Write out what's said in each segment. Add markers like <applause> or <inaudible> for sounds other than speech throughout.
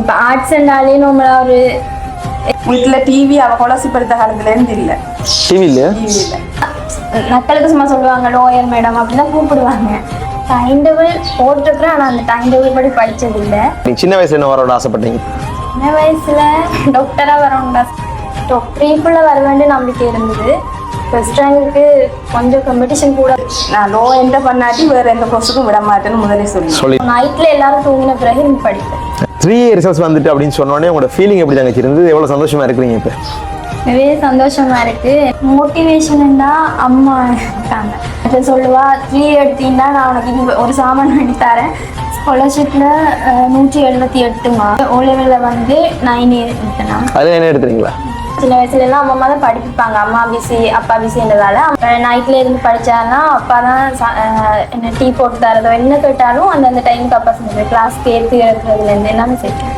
இப்போ ஆர்ட்ஸ்னாலே நம்மள ஒரு வீட்டுல டிவி அவ கொலசிப்படுத்த காலத்துல இருந்து இல்ல டிவி இல்லையா? மக்களுக்கு சும்மா சொல்லுவாங்க லோயர் மேடம் அப்படிதான் கூப்பிடுவாங்க. டைம் டேபிள் போட்டிருக்கிறேன் ஆனால் அந்த டைம் டேபிள் படி படிச்சது இல்லை. நீங்க சின்ன வயசுல என்ன வரோட ஆசைப்பட்டீங்க? சின்ன வயசுல டாக்டராக வரணும்டா ட்ரீப்புள்ள வர வேண்டிய நம்பிக்கை இருந்தது. ஃபர்ஸ்ட் ரேங்க்கு கொஞ்சம் காம்படிஷன் கூட. நான் லோ எந்த பண்ணாட்டி வேற எந்த கோர்ஸுக்கும் விட மாட்டேன்னு முதலே சொல்லி. நைட்டில் எல்லாரும் தூங்கின பிறகு படிப்பேன். த்ரீ ரிசல்ட்ஸ் வந்துட்டு அப்படின்னு சொன்னோடனே உங்களோட ஃபீலிங் எப்படி தங்கச்சி இருந்தது? எவ்வளவு சந்தோஷமா இருக்கிறீங்க இப்போ? நிறைய சந்தோஷமா இருக்கு. மோட்டிவேஷன்னா அம்மா இருக்காங்க. இப்போ சொல்லுவா த்ரீ எடுத்தீங்கன்னா நான் உனக்கு ஒரு சாமான் வாங்கி தரேன். ஸ்காலர்ஷிப்பில் நூற்றி எழுபத்தி எட்டுமா? ஓ லெவலில் வந்து நைன் எடுத்தேனா? அதுல என்ன எடுத்துறீங்களா? சின்ன வயசுலலாம் எல்லாம் அம்மா தான் படிப்பாங்க அம்மா பிசி அப்பா பிசின்றதால நைட்ல இருந்து படிச்சாங்கன்னா அப்பா தான் சா- என்ன டீ போட்டு தரதோ என்ன கேட்டாலும் அந்தந்த டைமுக்கு அப்பா செஞ்சது கிளாஸ்க்கு ஏற்றி இறக்குறதுல இருந்து எல்லாமே செய்யும்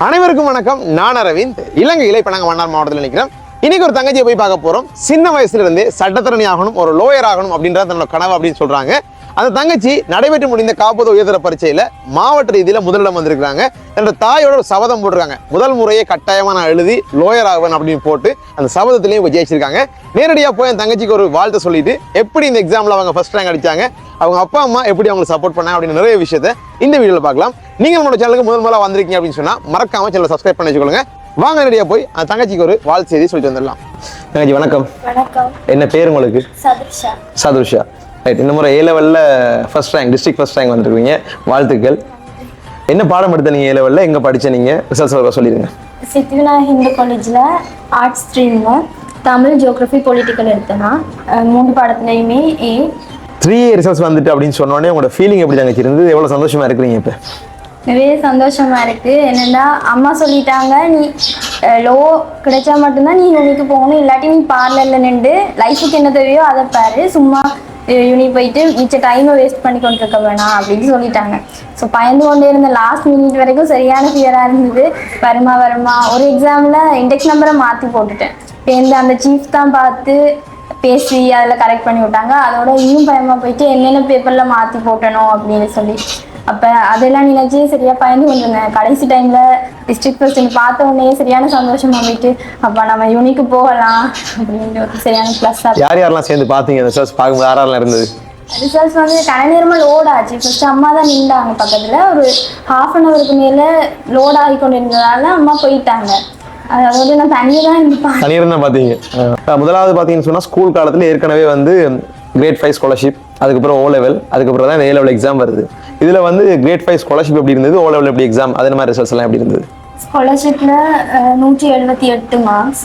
அனைவருக்கும் வணக்கம். நான் அரவிந்த். இலங்கை இப்ப நாங்க மன்னார் மாவட்டத்தில் நிற்கிறோம் இன்னைக்கு ஒரு தங்கச்சியை போய் பார்க்க போறோம். சின்ன வயசுல இருந்தே சட்டத்திறனி ஆகணும் ஒரு லோயர் ஆகணும் அப்படின்றது தன்னோட கனவு அப்படின்னு சொல்றாங்க. அந்த தங்கச்சி நடைபெற்று முடிந்த காப்பது உயர்தர பரீட்சையில மாவட்ட ரீதியில முதலிடம் வந்திருக்காங்க என்னோட தாயோட ஒரு சபதம் போட்டிருக்காங்க. முதல் முறையே கட்டாயமா நான் எழுதி லோயர் ஆவேன் அப்படின்னு போட்டு அந்த சபதத்திலையும் இப்போ ஜெயிச்சிருக்காங்க. நேரடியா போய் என் தங்கச்சிக்கு ஒரு வாழ்த்து சொல்லிட்டு எப்படி இந்த எக்ஸாம்ல அவங்க ஃபர்ஸ்ட் ரேங்க் அடிச்சாங்க அவங்க அப்பா அம்மா எப்படி அவங்களுக்கு சப்போர்ட் பண்ணாங்க அப்படின்னு நிறைய விஷயத்த இந்த வீடியோல பார்க்கலாம். நீங்க நம்மளோட சேனலுக்கு முதல் முதல்ல வந்திருக்கீங்க அப்படின்னு சொன்னா மறக்காம சேனலை சப்ஸ்கிரைப் பண்ணி வச்சுக்கோங்க. வாங்க நேரடியா போய் அந்த தங்கச்சிக்கு ஒரு வாழ்த்து செய்தி சொல்லிட்டு வந்துடலாம். தங்கச்சி வணக்கம். வணக்கம். என்ன பேர் உங்களுக்கு? சதுர்ஷா. சதுர்ஷா. ரைட் இந்த முறை ஏ லெவலில் first rank district first rank வந்திருக்கீங்க. வாழ்த்துக்கள். என்ன பாடம் எடுத்த நீங்கள் ஏ லெவலில் எங்கே படிச்ச நீங்கள் ரிசல்ட்ஸ் சொல்லிடுங்க. சித்திவிநாயக ஹிந்து காலேஜில் ஆர்ட்ஸ் ஸ்ட்ரீமில் தமிழ் ஜியோகிரஃபி பொலிட்டிக்கல் எடுத்தேன்னா மூணு பாடத்துலையுமே ஏ த்ரீ ரிசல்ட்ஸ் வந்துட்டு அப்படின்னு சொன்னோடனே உங்களோட ஃபீலிங் எப்படி தங்கச்சி இருந்தது? எவ்வளோ சந்தோஷமா இருக்கிறீங்க இப்போ? நிறைய சந்தோஷமா இருக்கு. என்னன்னா அம்மா சொல்லிட்டாங்க நீ லோ கிடைச்சா மட்டும்தான் நீ யூனிக்கு போகணும். இல்லாட்டி நீ பார்லர்ல நின்று லைஃபுக்கு என்ன தேவையோ அதை பாரு. சும்மா யூனி போயிட்டு மிச்ச டைமை வேஸ்ட் பண்ணி கொண்டிருக்க வேணாம் அப்படின்னு சொல்லிட்டாங்க. ஸோ பயந்து கொண்டே இருந்த லாஸ்ட் மினிட் வரைக்கும் சரியான ஃபியராக இருந்தது. வருமா வருமா? ஒரு எக்ஸாமில் இண்டெக்ஸ் நம்பரை மாற்றி போட்டுட்டேன். இப்போ அந்த சீஃப் தான் பார்த்து பேசி அதில் கரெக்ட் பண்ணி விட்டாங்க. அதோட இன்னும் பயமாக போயிட்டு என்னென்ன பேப்பரில் மாற்றி போட்டணும் அப்படின்னு சொல்லி அப்போ அதெல்லாம் நினைச்சு சரியா பயந்து கொண்டிருந்தேன் கடைசி டைமில் டிஸ்ட்ரிக்ட் ஃபர்ஸ்ட் பார்த்த உடனே சரியான சந்தோஷமா போயிட்டு அப்போ நம்ம யூனிக்கு போகலாம் அப்படின்னு ஒரு சரியான ப்ளஸ்ஸாக யார் யாரெல்லாம் சேர்ந்து பார்த்தீங்க? அந்த ரிசல்ட்ஸ் பார்க்கும்போது யாரெல்லாம் இருந்தது? ரிசல்ட்ஸ் வந்து கன நேரமாக லோட் ஆச்சு. ஃபர்ஸ்ட் அம்மா தான் நின்றாங்க பக்கத்தில். ஒரு ஹாஃப் அன் ஹவருக்கு மேலே லோட் ஆகி கொண்டு இருந்ததால அம்மா போயிட்டாங்க. அதாவது நான் தனியாக தான் இருந்து பார்த்தேன். தனியாக தான் பார்த்தீங்க. முதலாவது பார்த்தீங்கன்னு சொன்னால் ஸ்கூல் காலத்தில் ஏற்கனவே வந்து கிரேட் ஃபைவ் ஸ்காலர்ஷிப் அதுக்கப்புறம் ஓ லெவல் அதுக்கப்புறம் தான் ஏ லெவல் எக்ஸாம் வருது. இதில் வந்து கிரேட் ஃபைவ் ஸ்காலர்ஷிப் எப்படி இருந்தது? ஓ லெவல் எப்படி எக்ஸாம் அது மாதிரி ரிசல்ட்ஸ் எல்லாம் எப்படி இருந்தது? ஸ்காலர்ஷிப்பில் நூற்றி எழுபத்தி எட்டு மார்க்ஸ்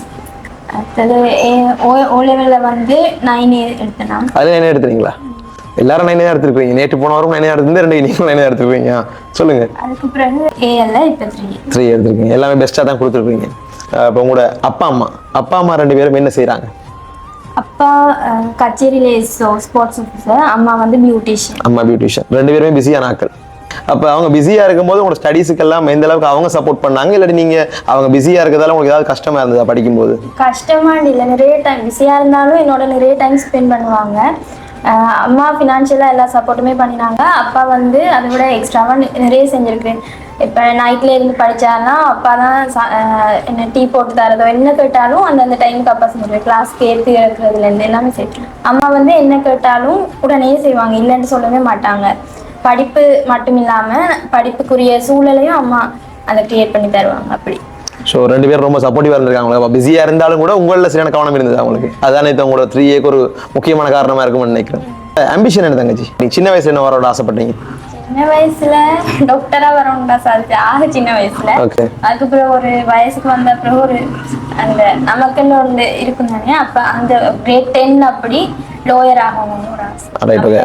அடுத்தது ஓ லெவலில் வந்து நைன் எடுத்தேன் அதில் என்ன எடுத்துறீங்களா எல்லாரும் நைனே தான் எடுத்துருக்கீங்க நேற்று போன வாரம் நைனே எடுத்து ரெண்டு நீங்களும் நைனே எடுத்துருக்கீங்க சொல்லுங்க. அதுக்கு பிறகு ஏஎல்ல இப்போ த்ரீ த்ரீ எடுத்துருக்கீங்க. எல்லாமே பெஸ்ட்டாக தான் கொடுத்துருக்கீங்க. இப்போ உங்களோட அப்பா அம்மா அப்பா அம்மா ரெண்டு பேரும் என்ன செய்கிறாங்க அப்பா கச்சேரியில ஸ்போர்ட்ஸ் ஆஃபீஸர் அம்மா வந்து பியூட்டிஷியன் அம்மா பியூட்டிஷியன் ரெண்டு பேருமே பிஸியான ஆட்கள். அப்போ அவங்க பிஸியாக இருக்கும்போது உங்களோட ஸ்டடீஸுக்கெல்லாம் எந்த அளவுக்கு அவங்க சப்போர்ட் பண்ணாங்க? இல்லாட்டி நீங்கள் அவங்க பிஸியாக இருக்கிறதால உங்களுக்கு ஏதாவது கஷ்டமாக இருந்ததா படிக்கும்போது? கஷ்டமா இல்லை நிறைய டைம் பிஸியாக இருந்தாலும் என்னோட நிறைய டைம் ஸ்பெண்ட் பண்ணுவாங்க. அம்மா ஃபினான்ஷியலாக எல்லா சப்போர்ட்டுமே பண்ணினாங்க. அப்பா வந்து அதை விட எக்ஸ்ட்ராவாக நிறைய செஞ்சுருக்கேன் இப்போ நைட்டில் இருந்து படித்தாங்கன்னா அப்பா தான் சா- என்ன டீ போட்டு தரதோ என்ன கேட்டாலும் அந்தந்த டைமுக்கு அப்பா செஞ்சிருக்கு கிளாஸ்க்கு ஏற்று இறக்குறதுலேருந்து எல்லாமே செய்யும் அம்மா வந்து என்ன கேட்டாலும் உடனே செய்வாங்க. இல்லைன்னு சொல்லவே மாட்டாங்க. படிப்பு மட்டும் இல்லாமல் படிப்புக்குரிய சூழலையும் அம்மா அதை கிரியேட் பண்ணி தருவாங்க. அப்படி. ஸோ ரெண்டு பேரும் ரொம்ப சப்போர்ட்டிவாக இருந்திருக்காங்க பிஸியாக இருந்தாலும் கூட உங்களில் சரியான கவனம் இருந்தது அவங்களுக்கு அதானே இது உங்களோட த்ரீ ஏக்கு ஒரு முக்கியமான காரணமாக இருக்கும்னு நினைக்கிறேன். அம்பிஷன் என்ன தங்கச்சி? நீங்கள் சின்ன வயசுல என்ன வரோட ஆசைப்பட்டீங்க? சின்ன வயசுல டாக்டரா வரணும்டா சாதிச்சு ஆக சின்ன வயசுல. அதுக்கப்புறம் ஒரு வயசுக்கு வந்த பிறகு ஒரு அந்த நமக்குன்னு ஒன்று இருக்கும் தானே அப்ப அந்த கிரேட் டென் அப்படி லோயர் ஆகணும்னு ஆசை.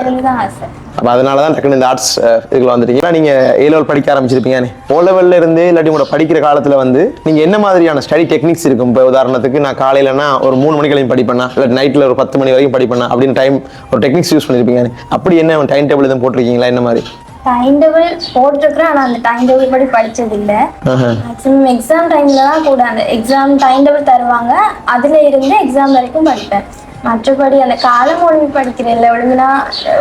இருந்துதான் ஆசை. அப்போ அதனால தான் டக்குனு இந்த ஆர்ட்ஸ் இதுக்குள்ள வந்துட்டீங்க நீங்கள் ஏ லெவல் படிக்க ஆரம்பிச்சிருப்பீங்க. ஓ லெவலில் இருந்து இல்லாட்டி உங்களோட படிக்கிற காலத்தில் வந்து நீங்கள் என்ன மாதிரியான ஸ்டடி டெக்னிக்ஸ் இருக்கும்? இப்போ உதாரணத்துக்கு நான் காலையிலனா ஒரு மூணு மணிக்கு கிளம்பி படிப்பேனா? இல்லை நைட்டில் ஒரு பத்து மணி வரைக்கும் படிப்பேனா? அப்படின்னு டைம் ஒரு டெக்னிக்ஸ் யூஸ் பண்ணியிருப்பீங்க அப்படி என்ன டைம் டேபிள் எதுவும் போட்டிருக்கீங்களா? என்ன மாதிரி? டைம் டேபிள் போட்டிருக்கிறேன். ஆனா அந்த டைம் டேபிள் படி படிச்சது இல்லை. மேக்ஸிமம் எக்ஸாம் டைம்ல தான் கூட அந்த எக்ஸாம் டைம் டேபிள் தருவாங்க. அதுல இருந்து எக்ஸாம் வரைக்கும் படிப்பேன். மற்றபடி அந்த காலம் ஒழுங்கு படிக்கிறேன்ல. ஒழுங்குனா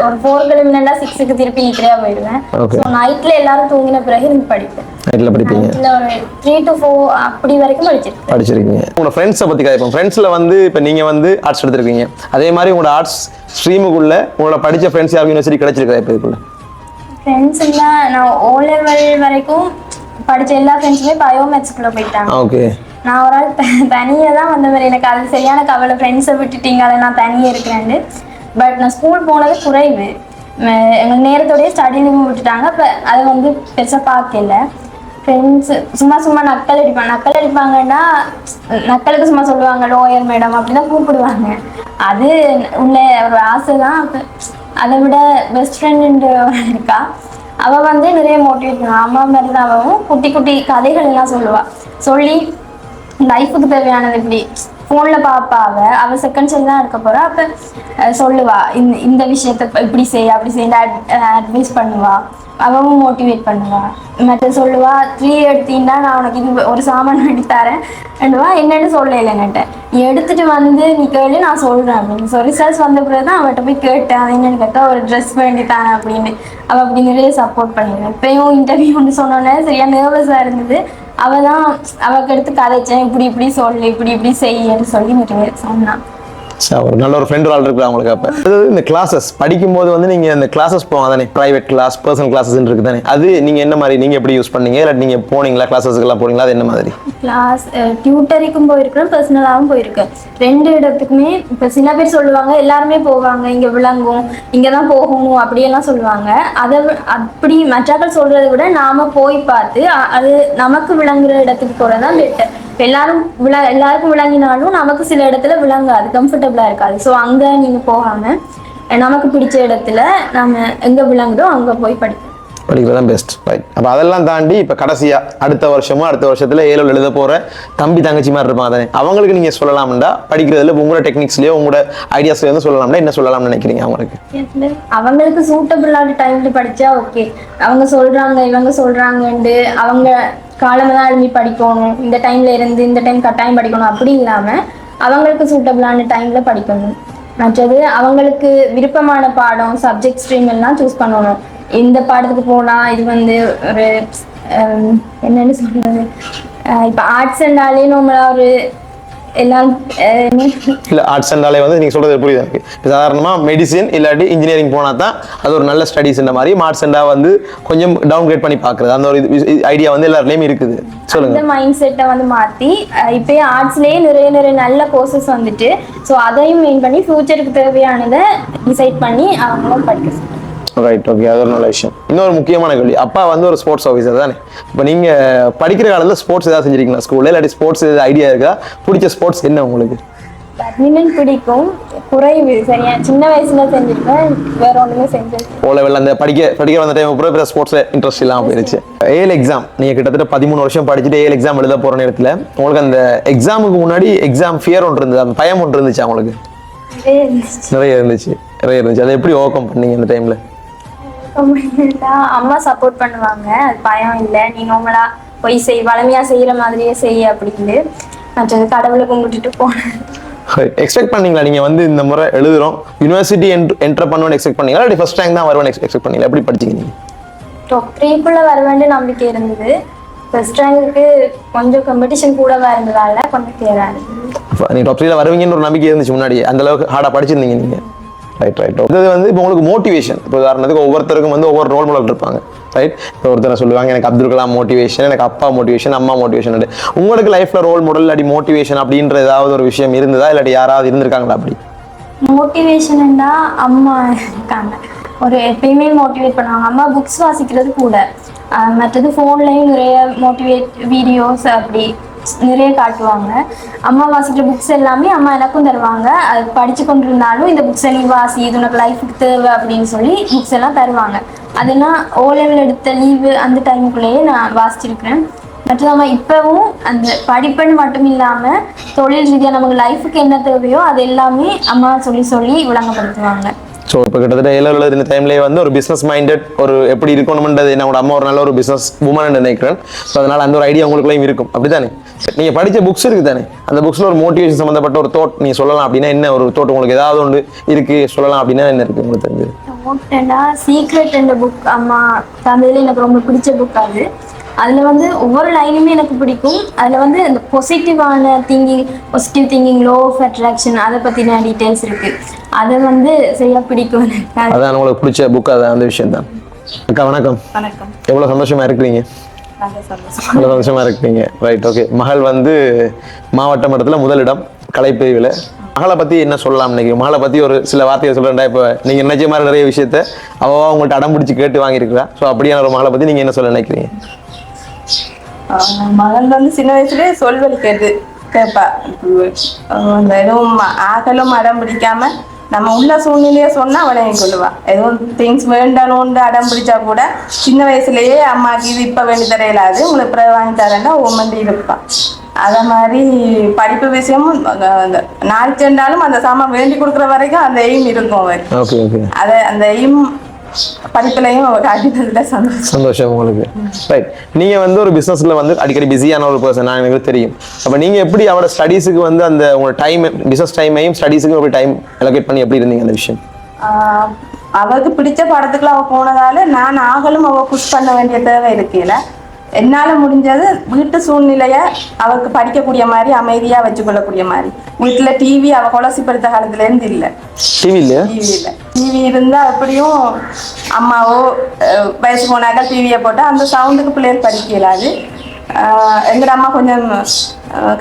ஒரு ஃபோர் கிளம்பினா சிக்ஸுக்கு திருப்பி நிக்கிறையா போயிடுவேன். ஸோ நைட்ல எல்லாரும் தூங்கின பிறகு எனக்கு படிப்பேன். நைட்டில் படிப்பீங்க? நைட்ல ஒரு த்ரீ டு ஃபோர் அப்படி வரைக்கும் படிச்சிருக்கேன். படிச்சிருக்கீங்க. உங்களோட ஃப்ரெண்ட்ஸை பற்றி கதைப்போம் ஃப்ரெண்ட்ஸில் வந்து இப்போ நீங்கள் வந்து ஆர்ட்ஸ் எடுத்திருக்கீங்க. அதே மாதிரி உங்களோட ஆர்ட்ஸ் ஸ்ட்ரீமுக்குள்ள உங்களோட படித்த ஃப்ரெண்ட்ஸ் யாருக்கும் யூனிவர்சிட்டி கிடைச்சிருக்கா இப்போ இதுக்குள்ள? ஃப்ரெண்ட்ஸுன்னா நான் ஓ லெவல் வரைக்கும் படிச்ச எல்லா ஃப்ரெண்ட்ஸுமே பயோமேத்ஸ்குள்ள போயிட்டாங்க. ஓகே நான் ஒரு ஆள் தனியாக தான் வந்த மாதிரி எனக்கு அது சரியான கவலை. ஃப்ரெண்ட்ஸை விட்டுட்டீங்க. அதை நான் தனியாக இருக்கிறேன்னு பட் நான் ஸ்கூல் போனது குறைவு. எங்கள் எங்களுக்கு நேரத்தோடய ஸ்டடி விட்டுட்டாங்க. இப்போ அதை வந்து பெருசாக பார்க்கல. ஃப்ரெண்ட்ஸ் சும்மா சும்மா நக்கல் அடிப்பாங்க நக்கல் அடிப்பாங்கன்னா நக்கலுக்கு சும்மா சொல்லுவாங்க லோயர் மேடம் அப்படி தான் கூப்பிடுவாங்க. அது உள்ள ஒரு ஆசை தான் அதை விட பெஸ்ட் ஃப்ரெண்டு இருக்கா. அவள் வந்து நிறைய மோட்டிவேட் பண்ணுவா. அம்மா மாதிரி தான் அவவும் குட்டி குட்டி கதைகள் எல்லாம் சொல்லுவாள் சொல்லி லைஃபுக்கு தேவையானது இப்படி. ஃபோனில் பார்ப்பா அவ அவள் செகண்ட் சைடு தான் எடுக்க போறா. அப்போ சொல்லுவா இந்த இந்த விஷயத்த இப்படி செய் அப்படி செய் அட்வைஸ் பண்ணுவா. அவவும் மோட்டிவேட் பண்ணுவா. மற்ற சொல்லுவா த்ரீ எடுத்தீங்கன்னா நான் உனக்கு இது ஒரு சாமான் வாங்கி தரேன். ரெண்டுவா என்னன்னு சொல்லல என்கிட்ட. எடுத்துட்டு வந்து நீ கேளு நான் சொல்றேன் அப்படின்னு. ஸோ ரிசல்ட்ஸ் வந்த பிறகு தான் அவட்ட போய் கேட்டேன். அது என்னன்னு கேட்டா ஒரு ட்ரெஸ் வேண்டி தானே அப்படின்னு. அவள் அப்படி நிறைய சப்போர்ட் பண்ணிடுவேன் இப்பயும் இன்டர்வியூ ஒன்று சொன்னோன்னே சரியா நர்வஸாக இருந்தது. அவள் தான் அவளுக்கு எடுத்து கதைச்சேன் இப்படி இப்படி சொல்லு இப்படி இப்படி செய்யன்னு சொல்லி நிறைய சொன்னான். ஒரு நல்ல ஒரு ஃப்ரெண்ட் ஆள் இருக்கு அவங்களுக்கு அப்போ? அதாவது இந்த கிளாஸஸ் படிக்கும்போது வந்து நீங்கள் இந்த கிளாஸஸ் போவாங்க தானே? ப்ரைவேட் கிளாஸ் பர்சனல் கிளாஸஸ் இருக்கு தானே? அது நீங்கள் என்ன மாதிரி நீங்கள் எப்படி யூஸ் பண்ணீங்க? இல்லை நீங்கள் போனீங்களா? கிளாஸஸ்க்கெல்லாம் போனீங்களா? அது என்ன மாதிரி? கிளாஸ் டியூட்டரிக்கும் போயிருக்கிறேன் பர்சனலாகவும் போயிருக்கேன் ரெண்டு இடத்துக்குமே இப்போ சில பேர் சொல்லுவாங்க எல்லாருமே போவாங்க. இங்கே விளங்கும் இங்கே தான் போகணும் அப்படியெல்லாம் சொல்லுவாங்க. அதை அப்படி மற்றாக்கள் சொல்றதை விட நாம போய் பார்த்து அது நமக்கு விளங்குற இடத்துக்கு போகிறது தான் பெட்டர் எல்லாரும் விள எல்லாருக்கும் விளங்கினாலும் நமக்கு சில இடத்துல விளங்காது கம்ஃபர்டபுளாக இருக்காது. ஸோ அங்கே நீங்கள் போகாமல் நமக்கு பிடிச்ச இடத்துல நம்ம எங்கே விளங்குதோ அங்கே போய் படிக்கணும் படிக்கிறது தான் பெஸ்ட் ரைட் அப்போ அதெல்லாம் தாண்டி இப்போ கடைசியாக அடுத்த வருஷமோ அடுத்த வருஷத்தில் ஏழு எழுத போகிற தம்பி தங்கச்சி மாதிரி இருப்பாங்க தானே. அவங்களுக்கு நீங்கள் சொல்லலாம்டா. படிக்கிறதுல உங்களோட டெக்னிக்ஸ்லேயோ உங்களோட ஐடியாஸ்லையோ வந்து சொல்லலாம்டா. என்ன சொல்லலாம்னு நினைக்கிறீங்க அவங்களுக்கு? அவங்களுக்கு சூட்டபிளான டைம்ல படிச்சா ஓகே அவங்க சொல்கிறாங்க இவங்க சொல்கிறாங்கன்ட்டு அவங்க காலமெல்லாம் எழுதி படிக்கணும். இந்த டைம்ல இருந்து இந்த டைம் கட்டாயம் படிக்கணும். அப்படி இல்லாமல் அவங்களுக்கு சூட்டபிளான டைமில் படிக்கணும். மற்றது அவங்களுக்கு விருப்பமான பாடம் சப்ஜெக்ட் ஸ்ட்ரீம் எல்லாம் சூஸ் பண்ணணும். இந்த பாடத்துக்கு போனா இது வந்து ஒரு என்னன்னு சொல்றது? இப்ப ஆர்ட்ஸ்னாலே நம்மள ஒரு எல்லாம் இல்லை ஆர்ட்ஸ் அண்டாலே வந்து நீங்கள் சொல்கிறது புரியுது எனக்கு? இப்போ சாதாரணமாக மெடிசின் இல்லாட்டி இன்ஜினியரிங் போனால் தான் அது ஒரு நல்ல ஸ்டடீஸ்ன்ற மாதிரி ஆர்ட்ஸ் அண்டா வந்து கொஞ்சம் டவுன் கிரேட் பண்ணி பார்க்குறது. அந்த ஒரு ஐடியா வந்து எல்லாருலேயும் இருக்குது. சொல்லுங்க. இந்த மைண்ட் செட்டை வந்து மாற்றி இப்போயே ஆர்ட்ஸ்லேயே நிறைய நிறைய நல்ல கோர்சஸ் வந்துட்டு ஸோ அதையும் மெயின் பண்ணி ஃப்யூச்சருக்கு தேவையானதை டிசைட் பண்ணி அவங்களும் படிக்க. ரைட் ஓகே அது ஒரு நல்ல விஷயம் இன்னொரு முக்கியமான கேள்வி. அப்பா வந்து ஒரு ஸ்போர்ட்ஸ் ஆஃபீஸர் தானே? இப்போ நீங்கள் படிக்கிற காலத்தில் ஸ்போர்ட்ஸ் ஏதாவது செஞ்சிருக்கீங்களா? ஸ்கூலில் இல்லாட்டி ஸ்போர்ட்ஸ் ஏதாவது ஐடியா இருக்கா? பிடிச்ச ஸ்போர்ட்ஸ் என்ன உங்களுக்கு? பேட்மிண்டன் பிடிக்கும். குறைவு. சரியா சின்ன வயசுல செஞ்சிருக்கேன். வேற ஒன்றுமே செஞ்சது ஓ லெவலில் அந்த படிக்க படிக்கிற வந்த டைம் அப்புறம் பிற ஸ்போர்ட்ஸில் இன்ட்ரெஸ்ட் இல்லாமல் போயிருச்சு. ஏஎல் எக்ஸாம் நீங்கள் கிட்டத்தட்ட பதிமூணு வருஷம் படிச்சுட்டு ஏஎல் எக்ஸாம் எழுத போகிற நேரத்தில் உங்களுக்கு அந்த எக்ஸாமுக்கு முன்னாடி எக்ஸாம் ஃபியர் ஒன்று இருந்தது. அந்த பயம் ஒன்று இருந்துச்சு உங்களுக்கு. நிறைய இருந்துச்சு. நிறைய இருந்துச்சு. அதை எப்படி ஓவர் பண்ணீங்க அந்த டைமில் அம்மா சப்போர்ட் பண்ணுவாங்க. அது பயம் இல்லை. நீ நார்மலா போய் செய் வளமையா செய்யற மாதிரியே செய் அப்படின்னு மற்றது கடவுளை கும்பிட்டுட்டு போனேன் எக்ஸ்பெக்ட் பண்ணீங்களா? நீங்கள் வந்து இந்த முறை எழுதுறோம். யூனிவர்சிட்டி என்டர் பண்ணுவோன்னு எக்ஸ்பெக்ட் பண்ணீங்களா? இல்லாட்டி ஃபர்ஸ்ட் டைம் தான் வருவேன் எக்ஸ்பெக்ட் பண்ணீங்களா? எப்படி படிச்சீங்க நீங்கள் டாப் த்ரீக்குள்ள வர வேண்டிய நம்பிக்கை இருந்தது. ஃபர்ஸ்ட் ரேங்க்கு கொஞ்சம் காம்படிஷன் கூடவா இருந்ததால கொஞ்சம் கிளியரா இருந்தது. நீ டாப் த்ரீல வருவீங்கன்னு ஒரு நம்பிக்கை இருந்துச்சு முன்னாடி அந்த அளவுக்கு ஹார்டாக படிச்சிருந்தீங்க நீங்க. ரைட் ரைட் இது வந்து இப்போ உங்களுக்கு மோட்டிவேஷன் இப்போ உதாரணத்துக்கு ஒவ்வொருத்தருக்கும் வந்து ஒவ்வொரு ரோல் மாடல் இருப்பாங்க. ரைட் இப்போ ஒருத்தர் சொல்லுவாங்க எனக்கு அப்துல் கலாம் மோட்டிவேஷன் எனக்கு அப்பா மோட்டிவேஷன் அம்மா மோட்டிவேஷன் உங்களுக்கு லைஃப்ல ரோல் மாடல் இல்லாட்டி மோட்டிவேஷன் அப்படின்ற ஏதாவது ஒரு விஷயம் இருந்ததா? இல்லாட்டி யாராவது இருந்திருக்காங்களா அப்படி? மோட்டிவேஷன்னா அம்மா இருக்காங்க. ஒரு எப்பயுமே மோட்டிவேட் பண்ணுவாங்க. அம்மா புக்ஸ் வாசிக்கிறது கூட. மற்றது ஃபோன்லேயும் நிறைய மோட்டிவேட் வீடியோஸ் அப்படி நிறைய காட்டுவாங்க. அம்மா வாசிக்கிற புக்ஸ் எல்லாமே அம்மா எனக்கும் தருவாங்க. அது படித்து கொண்டு இருந்தாலும் இந்த புக்ஸை நீ வாசி இது உனக்கு லைஃபுக்கு தேவை அப்படின்னு சொல்லி புக்ஸ் எல்லாம் தருவாங்க. அதெல்லாம் ஓ லெவல் எடுத்த லீவு அந்த டைமுக்குள்ளேயே நான் வாசிச்சிருக்கிறேன். மற்றும் நம்ம இப்போவும் அந்த படிப்புன்னு மட்டும் இல்லாமல் தொழில் ரீதியாக நமக்கு லைஃபுக்கு என்ன தேவையோ அது எல்லாமே அம்மா சொல்லி சொல்லி விளங்கப்படுத்துவாங்க. ஸோ இப்போ கிட்டத்தட்ட ஏழு இந்த டைம்லேயே வந்து ஒரு பிஸ்னஸ் மைண்டட் ஒரு எப்படி இருக்கணும்ன்றது என்னோட அம்மா ஒரு நல்ல ஒரு பிஸ்னஸ் உமன் நினைக்கிறேன். ஸோ அதனால அந்த ஒரு ஐடியா உங்களுக்குள்ளேயும் இருக்கும். அப்படிதானே நீங்க படிச்ச புக்ஸ் இருக்கு தானே அந்த புக்ஸ்ல ஒரு மோட்டிவேஷன் சம்மந்தப்பட்ட ஒரு தோட் நீங்க சொல்லலாம் அப்படின்னா என்ன ஒரு தோட் உங்களுக்கு ஏதாவது ஒன்று இருக்கு? சொல்லலாம் அப்படின்னா என்ன இருக்கு உங்களுக்கு தெரிஞ்சது? சீக்ரெட் என்ற புக் அம்மா தந்ததுல எனக்கு ரொம்ப பிடிச்ச புக் அது. அதில் வந்து ஒவ்வொரு லைனுமே எனக்கு பிடிக்கும். அதில் வந்து இந்த பொசிட்டிவான thinking positive thinking law of attraction அதை பற்றின டீட்டெயில்ஸ் இருக்குது அதை வந்து சரியாக பிடிக்கும் அதான் உங்களுக்கு பிடிச்ச புக் அதான் அந்த விஷயம் தான் அக்கா வணக்கம். வணக்கம். எவ்வளவு சந்தோஷமா இருக்கிறீங்க? சந்தோஷம். இருக்கீங்க. ரைட் ஓகே மகள் வந்து மாவட்ட மட்டத்தில் முதலிடம் கலைப்பிரிவில். மகளை பத்தி என்ன சொல்லலாம் இன்னைக்கு? மகளை பத்தி ஒரு சில வார்த்தைகள் சொல்றேன்டா இப்போ நீங்க நினைச்ச மாதிரி நிறைய விஷயத்த அவவா உங்கள்கிட்ட அடம் பிடிச்சி கேட்டு வாங்கியிருக்கிறா. ஸோ அப்படியான ஒரு மகளை பத்தி நீங்க என்ன சொல்ல நினைக்கிறீங்க? மகள் வந்து சின்ன வயசுலயே சொல்வழி கேட்டு கேட்பா அந்த எதுவும் ஆகலும் அடம் பிடிக்காம நம்ம உள்ள சூழ்நிலையை சொன்னா அவளையும் கொள்ளுவா எதுவும் திங்ஸ் வேண்டணும்னு அடம் பிடிச்சா கூட சின்ன வயசுலயே அம்மாக்கு இது இப்ப வேண்டி தரையிலாது உங்களுக்கு பிறகு வாங்கி தரேன்னா ஒம்மண்டி இருப்பா. அத மாதிரி படிப்பு விஷயமும் நாள் சென்றாலும் அந்த சாமான் வேண்டி கொடுக்குற வரைக்கும் அந்த எய்ம் இருக்கும் அவர் ஓகே ஓகே அதை அந்த எய்ம் படிப்புலையும் காட்டினதுல சந்தோஷம். சந்தோஷம் உங்களுக்கு. ரைட் நீங்க வந்து ஒரு பிசினஸ்ல வந்து அடிக்கடி பிஸியான ஒரு பர்சன் நான் எனக்கு தெரியும். அப்ப நீங்க எப்படி அவரோட ஸ்டடீஸுக்கு வந்து அந்த உங்களோட டைம் பிசினஸ் டைமையும் ஸ்டடீஸுக்கு எப்படி டைம் அலோகேட் பண்ணி எப்படி இருந்தீங்க அந்த விஷயம்? அவளுக்கு பிடிச்ச படத்துக்குள்ள அவ போனதால நான் ஆகலும் அவ புஷ் பண்ண வேண்டிய தேவை இருக்கல என்னால முடிஞ்சது வீட்டு சூழ்நிலைய அவளுக்கு படிக்கக்கூடிய மாதிரி அமைதியா வச்சுக்கொள்ளக்கூடிய மாதிரி. வீட்டுல டிவி அவ கொலசிப்படுத்த காலத்துல இருந்து இல்ல டிவி இல்ல. டிவி இருந்தா எப்படியும் அம்மாவோ வயசு போனாக்க டிவியை போட்டா அந்த சவுண்டுக்கு பிள்ளைகள் படிக்க இயலாது. எங்கட அம்மா கொஞ்சம்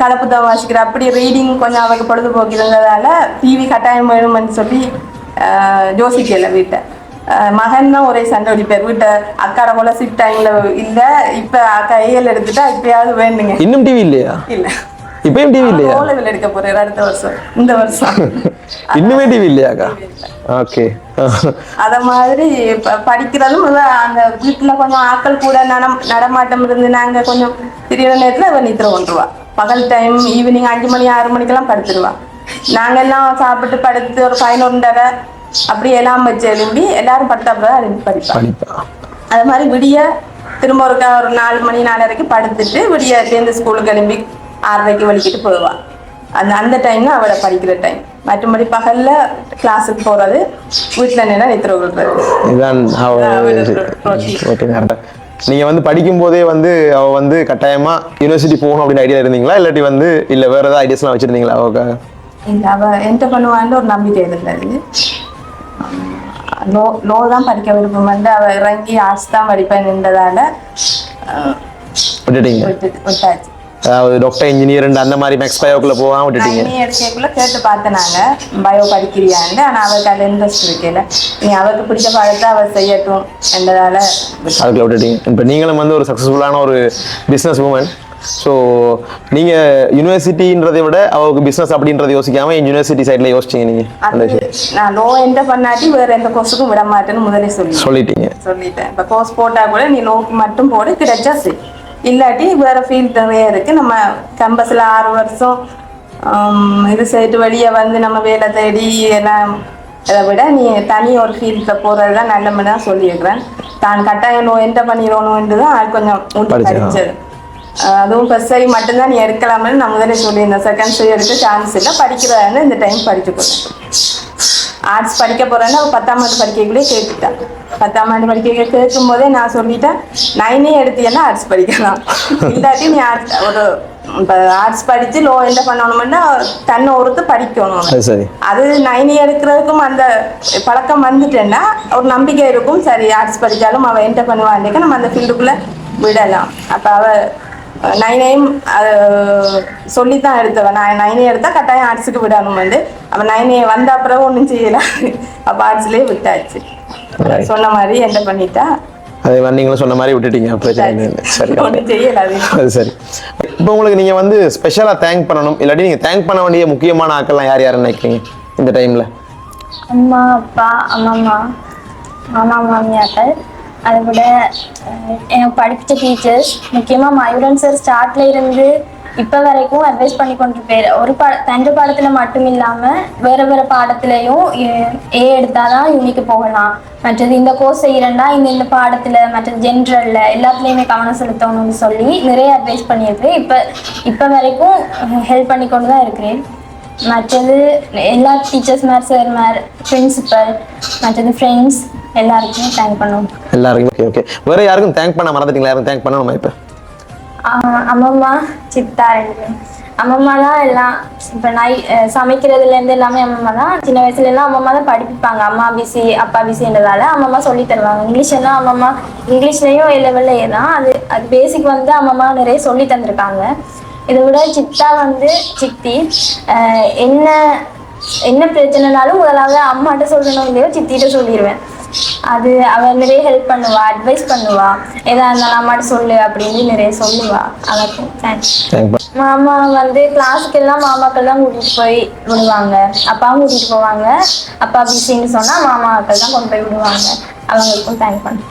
கதை புத்தகம் வாசிக்கிற அப்படி ரீடிங் கொஞ்சம் அவருக்கு பொழுதுபோக்கு இருந்ததால டிவி கட்டாயம் வேணும்னு சொல்லி யோசிக்கல வீட்டை. மகன் தான் ஒரே சண்டை அடிப்பார் வீட்டை அக்காட போல சிப் டைம்ல இல்ல இப்ப அக்கா ஏஎல் எடுத்துட்டா இப்பயாவது வேணுங்க இன்னும் டிவி இல்லையா? இல்ல. இப்பயும் டிவி இல்லையா? ஓ லெவல் எடுக்க போறாரு அடுத்த வருஷம். இந்த வருஷம். <laughs> இன்னுமே டிவி இல்லையாக்கா ஓகே. அத மாதிரி படிக்கிறதும் அந்த வீட்டுல கொஞ்சம் ஆட்கள் கூட நடம் நடமாட்டம் இருந்து நாங்க கொஞ்சம் திடீர் நேரத்துல அவ நித்திர கொண்டுருவா. பகல் டைம் ஈவினிங் அஞ்சு மணி ஆறு மணிக்கெல்லாம் படுத்துருவா. நாங்க எல்லாம் சாப்பிட்டு படுத்து ஒரு பதினொன்றரை அப்படி எல்லாம் வச்சு எழும்பி எல்லாரும் படுத்தாப்புல எழும்பி படிப்பா அது மாதிரி விடிய திரும்ப ஒரு க- ஒரு நாலு மணி நாலரைக்கு படுத்துட்டு விடிய சேர்ந்து ஸ்கூலுக்கு எழும்பி ஆறரைக்கு வலிக்கிட்டு போயிடுவா. அந்த அந்த டைம் தான் அவளை படிக்கிற டைம் மற்றபடி பகல்ல கிளாஸுக்கு போறது வீட்டுல நின்று நித்திர அவ கரெக்டா நீங்க வந்து படிக்கும் போதே வந்து அவ வந்து கட்டாயமா யூனிவர்சிட்டி போகணும் அப்படின்னு ஐடியா இருந்தீங்களா? இல்லாட்டி வந்து இல்ல வேற ஏதாவது ஐடியாஸ்லாம் வச்சிருந்தீங்களா? அவக்காக இல்ல அவ என்ன பண்ணுவான்னு ஒரு நம்பிக்கை இருந்தது. லோ லோ தான் படிக்க விருப்பம் வந்து அவ இறங்கி ஆர்ட்ஸ் தான் படிப்பேன் நின்றதால விட்டுட்டீங்க விட்டு- விட்டாச்சு அதாவது டாக்டர் இன்ஜினியர் அந்த மாதிரி மேக்ஸ் பயோக்குள்ள போகாம விட்டுட்டீங்க இனி எடுக்கக்குள்ள கேட்டு பார்த்தேன் நாங்க பயோ படிக்கிறியான்னு ஆனா அவளுக்கு அதுல இன்ட்ரெஸ்ட் இருக்கல நீ அவளுக்கு பிடிச்ச பாடத்தை அவ செய்யட்டும் என்றதால. அதுக்குள்ள விட்டுட்டீங்க இப்போ நீங்களும் வந்து ஒரு சக்ஸஸ்ஃபுல்லான ஒரு பிஸ்னஸ் உமன் ஸோ நீங்கள் யூனிவர்சிட்டின்றதை விட அவருக்கு பிஸ்னஸ் அப்படின்றத யோசிக்காம யூனிவர்சிட்டி சைடில் யோசிச்சீங்க நீங்கள் அந்த நான் லோ எந்த பண்ணாட்டி வேற எந்த கோர்ஸுக்கும் விட மாட்டேன்னு முதலே சொல்லி சொல்லிட்டீங்க. சொல்லிட்டேன். இப்போ கோர்ஸ் போட்டா கூட நீ லோக்கு மட்டும் போடு கிடைச்சா சரி. இல்லாட்டி வேற ஃபீல்ட் நிறைய இருக்கு. நம்ம கேம்பஸ்ல ஆறு வருஷம் இது செய்துட்டு வெளியே வந்து நம்ம வேலை தேடி எல்லாம் அதை விட நீ தனி ஒரு ஃபீல்டில் போகிறது தான் நல்ல தான் சொல்லியிருக்கிறேன். தான் கட்டாயம் நோ எந்த அது கொஞ்சம் ஆஹ் அதுவும் ஃபர்ஸ்ட் சரி மட்டும்தான் நீ எடுக்கலாம்னு நான் முதல்ல சொல்லியிருந்தேன். செகண்ட் சரி எடுக்க சான்ஸ் இல்லை. படிக்கிறதா இந்த டைம் படிக்க போகிறேன் ஆர்ட்ஸ் படிக்க போறேன்னு அவ பத்தாம் ஆண்டு படிக்கக்குள்ளே கேட்டுட்டா. பத்தாம் ஆண்டு படிக்க கேட்கும் போதே நான் சொல்லிட்டேன் நைனே எடுத்தீங்கன்னா ஆர்ட்ஸ் படிக்கலாம். இல்லாட்டி நீ ஆர்ட்ஸ் ஒரு இப்போ ஆர்ட்ஸ் படிச்சு லோ என்ன பண்ணணும்னா தன்னை ஒருத்து படிக்கணும். அது நைனி எடுக்கிறதுக்கும் அந்த பழக்கம் வந்துட்டேன்னா ஒரு நம்பிக்கை இருக்கும். சரி ஆர்ட்ஸ் படித்தாலும் அவள் என்ன பண்ணுவான்னு நம்ம அந்த ஃபீல்டுக்குள்ளே விடலாம். அப்போ அவள் நைனையும் சொல்லித்தான் எடுத்தவன். நான் நைனே எடுத்தா கட்டாயம் ஆர்ட்ஸுக்கு விடணும் வந்து. அவன் நைனே வந்த அப்புறம் ஒன்றும் செய்யல. அப்போ ஆர்ட்ஸ்லேயே விட்டாச்சு. சொன்ன மாதிரி என்ன பண்ணிட்டா? அதே மாதிரி நீங்களும் சொன்ன மாதிரி விட்டுட்டீங்க. பிரச்சனை சரி அது. சரி. இப்போ உங்களுக்கு நீங்கள் வந்து ஸ்பெஷலாக தேங்க் பண்ணணும். இல்லாட்டி நீங்கள் தேங்க் பண்ண வேண்டிய முக்கியமான ஆட்கள்லாம் யார் யாருன்னு நினைக்கிறீங்க இந்த டைமில் அம்மா அப்பா அம்மம்மா மாமா மாமியாக்கள் அதை விட எனக்கு படிப்பிச்ச டீச்சர்ஸ் முக்கியமாக மயூரன் சார் ஸ்டார்ட்ல இருந்து இப்போ வரைக்கும் அட்வைஸ் பண்ணி கொண்டு ஒரு பா தஞ்ச பாடத்தில் மட்டும் இல்லாமல் வேறு வேறு பாடத்துலையும் ஏ எடுத்தால் தான் யூனிக்கு போகலாம். மற்றது இந்த கோர்ஸ் செய்கிறேன்டா இந்த இந்த பாடத்தில் மற்றது ஜென்ரலில் எல்லாத்துலேயுமே கவனம் செலுத்தணும்னு சொல்லி நிறைய அட்வைஸ் பண்ணியிருக்கு இப்போ இப்போ வரைக்கும் ஹெல்ப் பண்ணி கொண்டு தான் இருக்கிறேன். மற்றது எல்லா டீச்சர்ஸ் மேர் சார் மேர் பிரின்சிபல் மற்றது ஃப்ரெண்ட்ஸ் எல்லாருக்குமே தேங்க் பண்ணுவோம். எல்லாருக்கும் ஓகே ஓகே வேற யாருக்கும் தேங்க் பண்ண மறந்துட்டீங்களா? யாரும் தேங்க் பண்ணணுமா இப்போ? அம்மம்மா சித்தா ரெண்டு அம்மம்மா தான் எல்லாம் இப்போ நை அஹ் சமைக்கிறதுலேருந்து எல்லாமே அம்மம்மா தான் சின்ன வயசுல எல்லாம் அம்மம்மா தான் படிப்பிப்பாங்க. அம்மா பிசி அப்பா பிசின்றதால அம்மம்மா சொல்லி தருவாங்க. இங்கிலீஷ் எல்லாம் அம்மம்மா இங்கிலீஷ்லேயும் ஏ லெவல்ல தான். அது அது பேசிக் வந்து அம்மம்மா நிறைய சொல்லி தந்திருக்காங்க. இதை விட சித்தா வந்து சித்தி. என்ன என்ன பிரச்சனைனாலும் முதலாவது அம்மாட்ட சொல்லணும் இல்லையோ சித்திட்ட சொல்லிடுவேன் அது அவ நிறைய ஹெல்ப் பண்ணுவா அட்வைஸ் பண்ணுவா. எதா இருந்தாலும் அம்மாட்ட சொல்லு அப்படின்னு நிறைய சொல்லுவா. அவளுக்கும் தேங்க்ஸ் மாமா வந்து கிளாஸுக்கு எல்லாம் மாமாக்கள் தான் கூட்டிட்டு போய் விடுவாங்க. அப்பாவும் கூட்டிட்டு போவாங்க. அப்பா பிஸின்னு சொன்னா மாமாக்கள் தான் கொண்டு போய் விடுவாங்க. அவங்களுக்கும் தேங்க் பண்ணேன்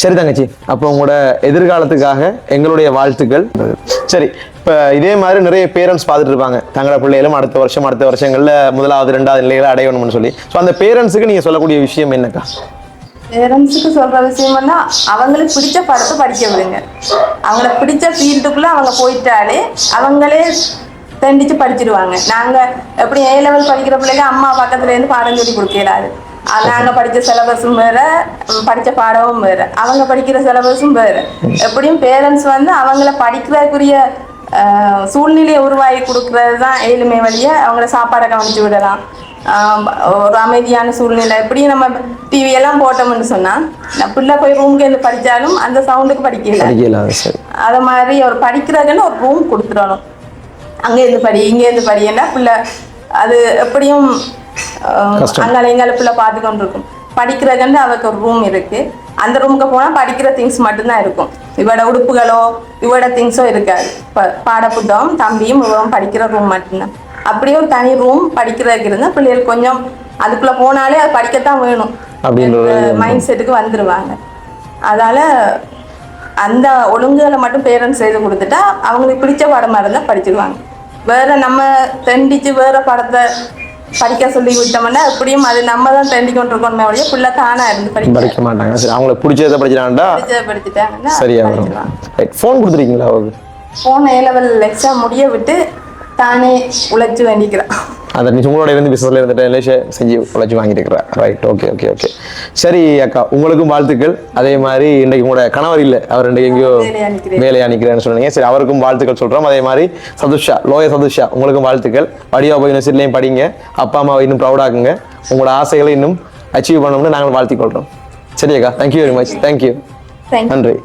சரி தங்கச்சி அப்போ உங்களோட எதிர்காலத்துக்காக எங்களுடைய வாழ்த்துக்கள். சரி இப்போ இதே மாதிரி நிறைய பேரண்ட்ஸ் பார்த்துட்டு இருப்பாங்க. தங்களோட பிள்ளைகளும் அடுத்த வருஷம் அடுத்த வருஷங்களில் முதலாவது ரெண்டாவது நிலைகளை அடையணும்னு சொல்லி. ஸோ அந்த பேரண்ட்ஸுக்கு நீங்கள் சொல்லக்கூடிய விஷயம் என்னக்கா? பேரண்ட்ஸுக்கு சொல்கிற விஷயம் என்ன அவங்களுக்கு பிடிச்ச படத்தை படிக்க விடுங்க. அவங்கள பிடிச்ச ஃபீல்டுக்குள்ளே அவங்க போயிட்டாலே அவங்களே தண்டிச்சு படிச்சிடுவாங்க நாங்கள் எப்படி ஏ லெவல் படிக்கிற பிள்ளைங்க அம்மா பக்கத்துலேருந்து பாடம் சொல்லி கொடுக்கலாது நாங்க படிச்ச சிலபஸும் வேற படிச்ச பாடமும் வேற. அவங்க படிக்கிற சிலபஸும் வேற. எப்படியும் பேரண்ட்ஸ் வந்து அவங்கள படிக்கிறதுக்குரிய சூழ்நிலையை உருவாக்கி கொடுக்கறது தான் ஏழுமை வழியை அவங்கள சாப்பாடை கவனிச்சு விடலாம். ஒரு அமைதியான சூழ்நிலை. எப்படி நம்ம டிவி எல்லாம் போட்டோம்னு சொன்னா பிள்ளை போய் ரூம்க்கு இருந்து படிச்சாலும் அந்த சவுண்டுக்கு படிக்கல. அது மாதிரி ஒரு படிக்கிறதுக்குன்னு ஒரு ரூம் கொடுத்துடணும். அங்கே இருந்து படி இங்கே இருந்து படின்னா பிள்ளை அது எப்படியும். அங்கால இங்கால பிள்ளை பார்த்து கொண்டு இருக்கும் படிக்கிறதுக்குன்னு அவருக்கு ஒரு ரூம் இருக்கு. அந்த ரூமுக்கு போனால் படிக்கிற திங்ஸ் மட்டும்தான் இருக்கும். இவட உடுப்புகளோ இவட திங்ஸோ இருக்காது. பாட புத்தகம் தம்பியும் இவரும் படிக்கிற ரூம் மட்டும்தான். அப்படியே ஒரு தனி ரூம் படிக்கிறதுக்கு இருந்தால் பிள்ளைகள் கொஞ்சம் அதுக்குள்ள போனாலே அது படிக்கத்தான் வேணும். மைண்ட் செட்டுக்கு வந்துருவாங்க. அதால அந்த ஒழுங்குகளை மட்டும் பேரண்ட்ஸ் செய்து கொடுத்துட்டா அவங்களுக்கு பிடிச்ச பாடமா இருந்தா படிச்சிருவாங்க. வேற நம்ம தண்டிச்சு வேற படத்தை படிக்க சொல்லி விட்டோம்னா எப்படியும் அது நம்ம தான் தண்டி கொண்டு இருக்கோமே ஒழிய பிள்ளை தானா இருந்து படிக்க. படிக்க மாட்டாங்க. சரி அவங்களுக்கு பிடிச்சதை படிச்சிடாண்டா படிச்சதை படிச்சுட்டாங்கன்னா சரியா வரும் ரைட் ஃபோன் கொடுத்துருக்கீங்களா அவருக்கு? போன ஏ லெவல் எக்ஸாம் முடிய விட்டு தானே உழைச்சு வேண்டிக்கிறான் அந்த உங்களோட இருந்து பிசினஸ்ல இருந்துட்டு செஞ்சு உழைச்சி வாங்கிட்டு இருக்கிறா ரைட் ஓகே ஓகே ஓகே சரி அக்கா உங்களுக்கும் வாழ்த்துக்கள். அதே மாதிரி இன்றைக்கு உங்களோட கணவர் இல்லை. அவர் இன்றைக்கு எங்கேயோ வேலையா நிற்கிறேன்னு சொன்னீங்க. சரி அவருக்கும் வாழ்த்துக்கள் சொல்றோம். அதே மாதிரி சதுஷா லோய சதுஷா உங்களுக்கும் வாழ்த்துக்கள். வடிவா யூனிவர்சிட்டிலையும் படிங்க. அப்பா அம்மாவை இன்னும் ப்ரௌடாக்குங்க உங்களோட ஆசைகளை இன்னும் அச்சீவ் பண்ணணும்னு நாங்கள் வாழ்த்திக் கொள்றோம். சரி அக்கா தேங்க்யூ வெரி மச் தேங்க்யூ நன்றி.